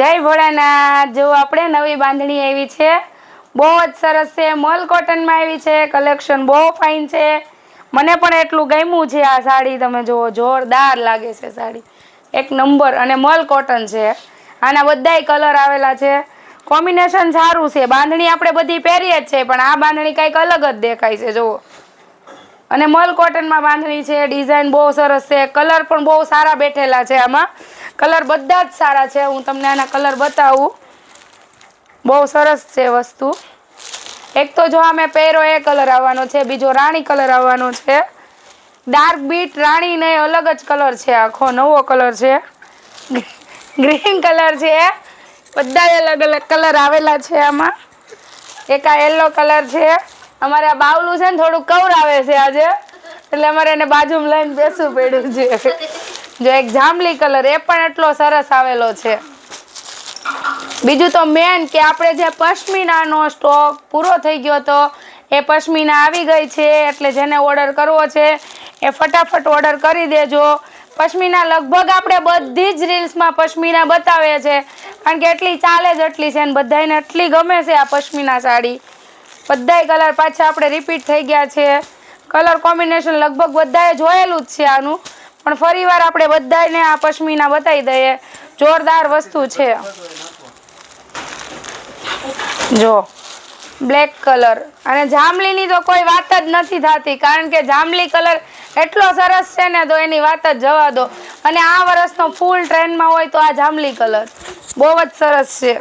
જય ભોળાનાથ. જો આપણે નવી બાંધણી આવી છે. બહુ જ સરસ છે. મલ કોટનમાં આવી છે. કલેક્શન બહુ ફાઇન છે. મને પણ એટલું ગમ્યું છે આ સાડી. તમે જુઓ, જોરદાર લાગે છે સાડી. એક નંબર અને મલ કોટન છે. આના બધાય કલર આવેલા છે. કોમ્બિનેશન સારું છે. બાંધણી આપણે બધી પહેરીએ જ છે પણ આ બાંધણી કંઈક અલગ જ દેખાય છે. જુઓ. અને મલ કોટનમાં બાંધણી છે. ડિઝાઇન બહુ સરસ છે. કલર પણ બહુ સારા બેઠેલા છે આમાં. કલર બધા જ સારા છે. હું તમને આના કલર બતાવું. બહુ સરસ છે વસ્તુ. એક તો જો અમે પહેરો એ કલર આવવાનો છે, બીજો રાણી કલર આવવાનો છે. ડાર્ક બીટ રાણી ને અલગ જ કલર છે. આખો નવો કલર છે. ગ્રીન કલર છે. બધા અલગ અલગ કલર આવેલા છે આમાં. એક આ યલો કલર છે. અમારે આ બાવલું છે ને થોડું કવર આવે છે આજે. એટલે અમારે એને બાજુમાં લઈને બેસવું પડ્યું છે. જો એક જાંબલી કલર એ પણ એટલો સરસ આવેલો છે. બીજું તો મેન કે આપણે જે પશ્મિનાનો સ્ટોક પૂરો થઈ ગયો હતો એ પશ્મિના આવી ગઈ છે એટલે જેને ઓર્ડર કરવો છે એ ફટાફટ ઓર્ડર કરી દેજો. પશ્મિના લગભગ આપણે બધી જ રીલ્સમાં પશ્મિના બતાવે છે. કારણ કે એટલી ચાલે જ એટલી છે અને બધાને એટલી ગમે છે આ પશ્મિના સાડી. બધાય કલર પાછા આપણે રિપીટ થઈ ગયા છે. કલર કોમ્બિનેશન લગભગ બધાએ જોયેલું જ છે આનું. પણ ફરીવાર આપણે બધાને આ પશ્મિના બતાવી દઈએ. જોરદાર વસ્તુ છે. જો, બ્લેક કલર. અને જાંબલીની તો કોઈ વાત જ નથી થતી, કારણ કે જાંબલી કલર એટલો સરસ છે ને, તો એની વાત જ જવા દો. અને આ વર્ષનો ફૂલ ટ્રેન્ડમાં હોય તો આ જાંબલી કલર. બહુ જ સરસ છે.